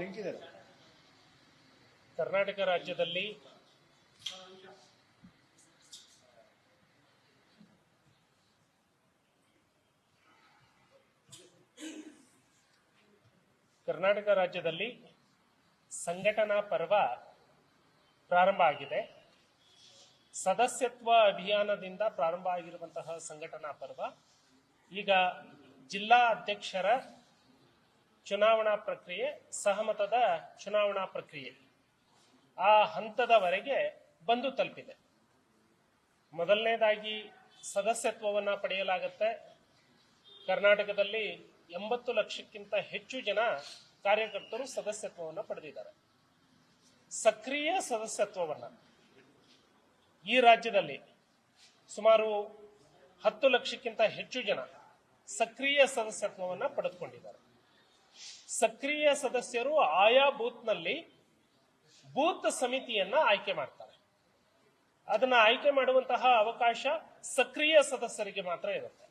Link ಇದೆ ಕರ್ನಾಟಕ ರಾಜ್ಯದಲ್ಲಿ ಕರ್ನಾಟಕ ರಾಜ್ಯದಲ್ಲಿ ಸಂಘಟನಾ ಪರ್ವ ಪ್ರಾರಂಭ ಆಗಿದೆ. ಸದಸ್ಯತ್ವ ಅಭಿಯಾನದಿಂದ ಪ್ರಾರಂಭ ಆಗಿರುವಂತಹ ಸಂಘಟನಾ ಪರ್ವ ಈಗ ಜಿಲ್ಲಾ ಅಧ್ಯಕ್ಷರ ಚುನಾವಣಾ ಪ್ರಕ್ರಿಯೆ, ಸಹಮತದ ಚುನಾವಣಾ ಪ್ರಕ್ರಿಯೆ ಆ ಹಂತದವರೆಗೆ ಬಂದು ತಲುಪಿದೆ. ಮೊದಲನೇದಾಗಿ ಸದಸ್ಯತ್ವವನ್ನು ಪಡೆಯಲಾಗುತ್ತೆ. ಕರ್ನಾಟಕದಲ್ಲಿ ಎಂಬತ್ತು ಲಕ್ಷಕ್ಕಿಂತ ಹೆಚ್ಚು ಜನ ಕಾರ್ಯಕರ್ತರು ಸದಸ್ಯತ್ವವನ್ನು ಪಡೆದಿದ್ದಾರೆ. ಸಕ್ರಿಯ ಸದಸ್ಯತ್ವವನ್ನು ಈ ರಾಜ್ಯದಲ್ಲಿ ಸುಮಾರು ಹತ್ತು ಲಕ್ಷಕ್ಕಿಂತ ಹೆಚ್ಚು ಜನ ಸಕ್ರಿಯ ಸದಸ್ಯತ್ವವನ್ನು ಪಡೆದುಕೊಂಡಿದ್ದಾರೆ. ಸಕ್ರಿಯ ಸದಸ್ಯರು ಆಯಾ ಬೂತ್ನಲ್ಲಿ ಬೂತ್ ಸಮಿತಿಯನ್ನ ಆಯ್ಕೆ ಮಾಡ್ತಾರೆ. ಅದನ್ನ ಆಯ್ಕೆ ಮಾಡುವಂತಹ ಅವಕಾಶ ಸಕ್ರಿಯ ಸದಸ್ಯರಿಗೆ ಮಾತ್ರ ಇರುತ್ತೆ.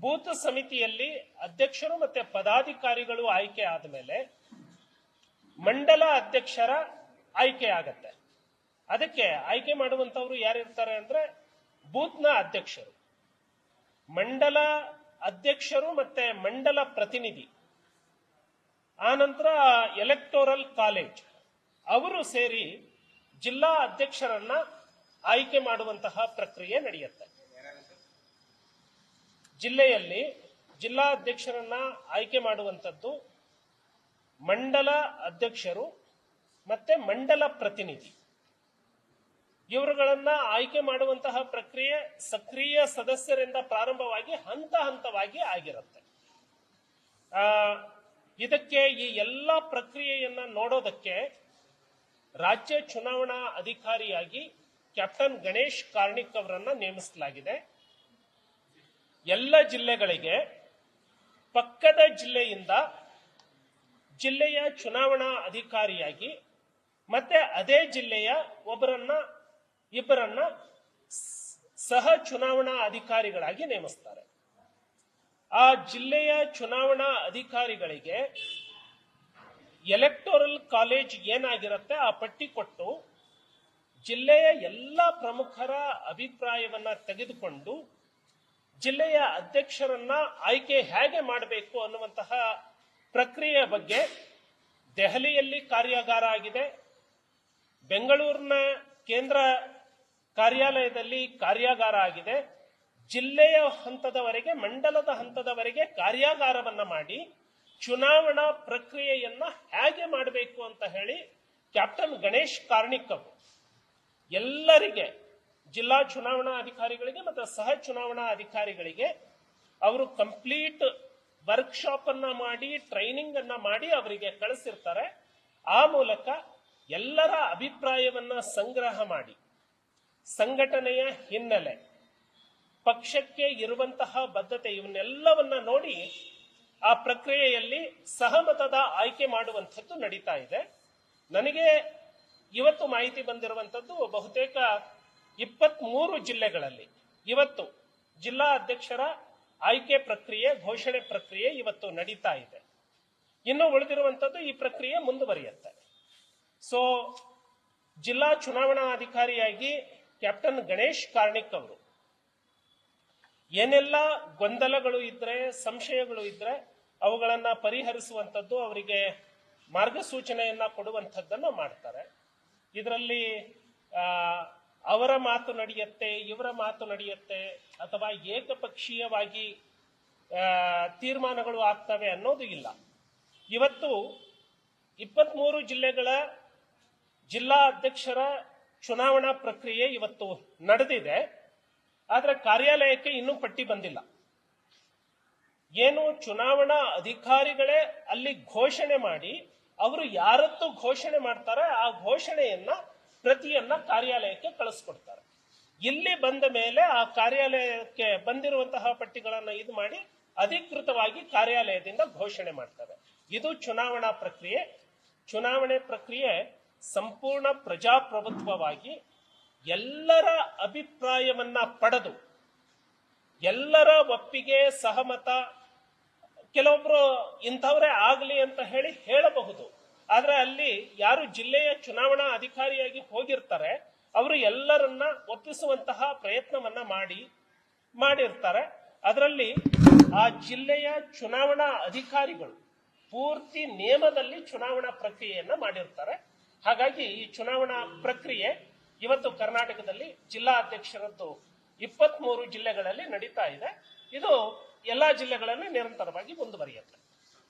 ಬೂತ್ ಸಮಿತಿಯಲ್ಲಿ ಅಧ್ಯಕ್ಷರು ಮತ್ತೆ ಪದಾಧಿಕಾರಿಗಳು ಆಯ್ಕೆ ಆದ ಮೇಲೆ ಮಂಡಲ ಅಧ್ಯಕ್ಷರ ಆಯ್ಕೆ ಆಗತ್ತೆ. ಅದಕ್ಕೆ ಆಯ್ಕೆ ಮಾಡುವಂತವ್ರು ಯಾರಿರ್ತಾರೆ ಅಂದ್ರೆ ಬೂತ್ನ ಅಧ್ಯಕ್ಷರು. ಮಂಡಲ ಅಧ್ಯಕ್ಷರು ಮತ್ತೆ ಮಂಡಲ ಪ್ರತಿನಿಧಿ. ಆನಂತರ ಎಲೆಕ್ಟೋರಲ್ ಕಾಲೇಜ್. ಅವರು ಸೇರಿ ಜಿಲ್ಲಾ ಅಧ್ಯಕ್ಷರನ್ನ ಆಯ್ಕೆ ಮಾಡುವಂತಹ ಪ್ರಕ್ರಿಯೆ ನಡೆಯುತ್ತೆ. ಜಿಲ್ಲೆಯಲ್ಲಿ ಜಿಲ್ಲಾ ಅಧ್ಯಕ್ಷರನ್ನ ಆಯ್ಕೆ ಮಾಡುವಂಥದ್ದು ಮಂಡಲ ಅಧ್ಯಕ್ಷರು ಮತ್ತೆ ಮಂಡಲ ಪ್ರತಿನಿಧಿ. ಇವರುಗಳನ್ನ ಆಯ್ಕೆ ಮಾಡುವಂತಹ ಪ್ರಕ್ರಿಯೆ ಸಕ್ರಿಯ ಸದಸ್ಯರಿಂದ ಪ್ರಾರಂಭವಾಗಿ ಹಂತ ಹಂತವಾಗಿ ಆಗಿರುತ್ತೆ. ಆ, ಇದಕ್ಕೆ ಈ ಎಲ್ಲ ಪ್ರಕ್ರಿಯೆಯನ್ನ ನೋಡೋದಕ್ಕೆ ರಾಜ್ಯ ಚುನಾವಣಾ ಅಧಿಕಾರಿಯಾಗಿ ಕ್ಯಾಪ್ಟನ್ ಗಣೇಶ್ ಕಾರ್ಣಿಕ್ ಅವರನ್ನ ನೇಮಿಸಲಾಗಿದೆ. ಎಲ್ಲ ಜಿಲ್ಲೆಗಳಿಗೆ, ಪಕ್ಕದ ಜಿಲ್ಲೆಯಿಂದ ಜಿಲ್ಲೆಯ ಚುನಾವಣಾ ಅಧಿಕಾರಿಯಾಗಿ ಮತ್ತೆ ಅದೇ ಜಿಲ್ಲೆಯ ಒಬ್ಬರನ್ನ, ಇಬ್ಬರನ್ನ ಸಹ ಚುನಾವಣಾ ಅಧಿಕಾರಿಗಳಾಗಿ ನೇಮಿಸ್ತಾರೆ. ಆ ಜಿಲ್ಲೆಯ ಚುನಾವಣಾ ಅಧಿಕಾರಿಗಳಿಗೆ ಎಲೆಕ್ಟೋರಲ್ ಕಾಲೇಜ್ ಏನಾಗಿರುತ್ತೆ ಆ ಪಟ್ಟಿ ಕೊಟ್ಟು ಜಿಲ್ಲೆಯ ಎಲ್ಲ ಪ್ರಮುಖರ ಅಭಿಪ್ರಾಯವನ್ನ ತೆಗೆದುಕೊಂಡು ಜಿಲ್ಲೆಯ ಅಧ್ಯಕ್ಷರನ್ನ ಆಯ್ಕೆ ಹೇಗೆ ಮಾಡಬೇಕು ಅನ್ನುವಂತಹ ಪ್ರಕ್ರಿಯೆಯ ಬಗ್ಗೆ ದೆಹಲಿಯಲ್ಲಿ ಕಾರ್ಯಾಗಾರ ಆಗಿದೆ. ಬೆಂಗಳೂರಿನ ಕೇಂದ್ರ ಕಾರ್ಯಾಲಯದಲ್ಲಿ ಕಾರ್ಯಾಗಾರ ಆಗಿದೆ. ಜಿಲ್ಲೆಯ ಹಂತದವರೆಗೆ, ಮಂಡಲದ ಹಂತದವರೆಗೆ ಕಾರ್ಯಾಗಾರವನ್ನ ಮಾಡಿ, ಚುನಾವಣಾ ಪ್ರಕ್ರಿಯೆಯನ್ನ ಹೇಗೆ ಮಾಡಬೇಕು ಅಂತ ಹೇಳಿ ಕ್ಯಾಪ್ಟನ್ ಗಣೇಶ್ ಕಾರ್ಣಿಕ್ ಎಲ್ಲರಿಗೆ, ಜಿಲ್ಲಾ ಚುನಾವಣಾ ಅಧಿಕಾರಿಗಳಿಗೆ ಮತ್ತು ಸಹ ಚುನಾವಣಾ ಅಧಿಕಾರಿಗಳಿಗೆ ಅವರು ಕಂಪ್ಲೀಟ್ ವರ್ಕ್ಶಾಪ್ ಅನ್ನ ಮಾಡಿ ಟ್ರೈನಿಂಗ್ ಅನ್ನ ಮಾಡಿ ಅವರಿಗೆ ಕಳಿಸಿರ್ತಾರೆ. ಆ ಮೂಲಕ ಎಲ್ಲರ ಅಭಿಪ್ರಾಯವನ್ನ ಸಂಗ್ರಹ ಮಾಡಿ. ಸಂಘಟನೆಯ ಹಿನ್ನೆಲೆ ಪಕ್ಷಕ್ಕೆ ಇರುವಂತಹ ಬದ್ಧತೆ ಇವನ್ನೆಲ್ಲವನ್ನ ನೋಡಿ ಆ ಪ್ರಕ್ರಿಯೆಯಲ್ಲಿ ಸಹಮತದ ಆಯ್ಕೆ ಮಾಡುವಂಥದ್ದು ನಡೀತಾ ಇದೆ. ನನಗೆ ಇವತ್ತು ಮಾಹಿತಿ ಬಂದಿರುವಂಥದ್ದು ಬಹುತೇಕ ಇಪ್ಪತ್ತ್ ಮೂರು ಜಿಲ್ಲೆಗಳಲ್ಲಿ. ಇವತ್ತು ಜಿಲ್ಲಾ ಅಧ್ಯಕ್ಷರ ಆಯ್ಕೆ ಪ್ರಕ್ರಿಯೆ, ಘೋಷಣೆ ಪ್ರಕ್ರಿಯೆ ಇವತ್ತು ನಡೀತಾ ಇದೆ. ಇನ್ನು ಉಳಿದಿರುವಂಥದ್ದು ಈ ಪ್ರಕ್ರಿಯೆ ಮುಂದುವರಿಯುತ್ತೆ. ಸೊ ಜಿಲ್ಲಾ ಚುನಾವಣಾ ಅಧಿಕಾರಿಯಾಗಿ ಕ್ಯಾಪ್ಟನ್ ಗಣೇಶ್ ಕಾರ್ಣಿಕ್ ಅವರು ಏನೆಲ್ಲ ಗೊಂದಲಗಳು ಇದ್ರೆ, ಸಂಶಯಗಳು ಇದ್ರೆ ಅವುಗಳನ್ನ ಪರಿಹರಿಸುವಂಥದ್ದು ಅವರಿಗೆ ಮಾರ್ಗಸೂಚನೆಯನ್ನ ಕೊಡುವಂಥದ್ದನ್ನು ಮಾಡ್ತಾರೆ. ಇದರಲ್ಲಿ ಅವರ ಮಾತು ನಡೆಯುತ್ತೆ, ಇವರ ಮಾತು ನಡೆಯುತ್ತೆ ಅಥವಾ ಏಕಪಕ್ಷೀಯವಾಗಿ ತೀರ್ಮಾನಗಳು ಆಗ್ತವೆ ಅನ್ನೋದು ಇಲ್ಲ. ಇವತ್ತು ಇಪ್ಪತ್ಮೂರು ಜಿಲ್ಲೆಗಳ ಜಿಲ್ಲಾ ಅಧ್ಯಕ್ಷರ ಚುನಾವಣಾ ಪ್ರಕ್ರಿಯೆ ಇವತ್ತು ನಡೆದಿದೆ. ಆದ್ರೆ ಕಾರ್ಯಾಲಯಕ್ಕೆ ಇನ್ನೂ ಪಟ್ಟಿ ಬಂದಿಲ್ಲ. ಏನು ಚುನಾವಣಾ ಅಧಿಕಾರಿಗಳೇ ಅಲ್ಲಿ ಘೋಷಣೆ ಮಾಡಿ, ಅವರು ಯಾರತ್ತು ಘೋಷಣೆ ಮಾಡ್ತಾರೆ, ಆ ಘೋಷಣೆಯನ್ನ ಪ್ರತಿಯನ್ನ ಕಾರ್ಯಾಲಯಕ್ಕೆ ಕಳಿಸ್ಕೊಡ್ತಾರೆ. ಇಲ್ಲಿ ಬಂದ ಮೇಲೆ ಆ ಕಾರ್ಯಾಲಯಕ್ಕೆ ಬಂದಿರುವಂತಹ ಪಟ್ಟಿಗಳನ್ನ ಇದು ಮಾಡಿ ಅಧಿಕೃತವಾಗಿ ಕಾರ್ಯಾಲಯದಿಂದ ಘೋಷಣೆ ಮಾಡ್ತಾರೆ. ಇದು ಚುನಾವಣಾ ಪ್ರಕ್ರಿಯೆ. ಚುನಾವಣೆ ಪ್ರಕ್ರಿಯೆ ಸಂಪೂರ್ಣ ಪ್ರಜಾಪ್ರಭುತ್ವವಾಗಿ ಎಲ್ಲರ ಅಭಿಪ್ರಾಯವನ್ನ ಪಡೆದು, ಎಲ್ಲರ ಒಪ್ಪಿಗೆ ಸಹಮತ, ಕೆಲವೊಬ್ರು ಇಂಥವರೇ ಆಗಲಿ ಅಂತ ಹೇಳಿ ಹೇಳಬಹುದು. ಆದ್ರೆ ಅಲ್ಲಿ ಯಾರು ಜಿಲ್ಲೆಯ ಚುನಾವಣಾ ಅಧಿಕಾರಿಯಾಗಿ ಹೋಗಿರ್ತಾರೆ, ಅವರು ಎಲ್ಲರನ್ನ ಒಪ್ಪಿಸುವಂತಹ ಪ್ರಯತ್ನವನ್ನ ಮಾಡಿ, ಮಾಡಿರ್ತಾರೆ. ಅದರಲ್ಲಿ ಆ ಜಿಲ್ಲೆಯ ಚುನಾವಣಾ ಅಧಿಕಾರಿಗಳು ಪೂರ್ತಿ ನಿಯಮದಲ್ಲಿ ಚುನಾವಣಾ ಪ್ರಕ್ರಿಯೆಯನ್ನ ಮಾಡಿರ್ತಾರೆ. ಹಾಗಾಗಿ ಈ ಚುನಾವಣಾ ಪ್ರಕ್ರಿಯೆ ಇವತ್ತು ಕರ್ನಾಟಕದಲ್ಲಿ ಜಿಲ್ಲಾ ಅಧ್ಯಕ್ಷರದ್ದು ಜಿಲ್ಲೆಗಳಲ್ಲಿ ನಡೀತಾ ಇದೆ. ಇದು ಎಲ್ಲಾ ಜಿಲ್ಲೆಗಳಲ್ಲಿ ನಿರಂತರವಾಗಿ ಮುಂದುವರಿಯುತ್ತೆ.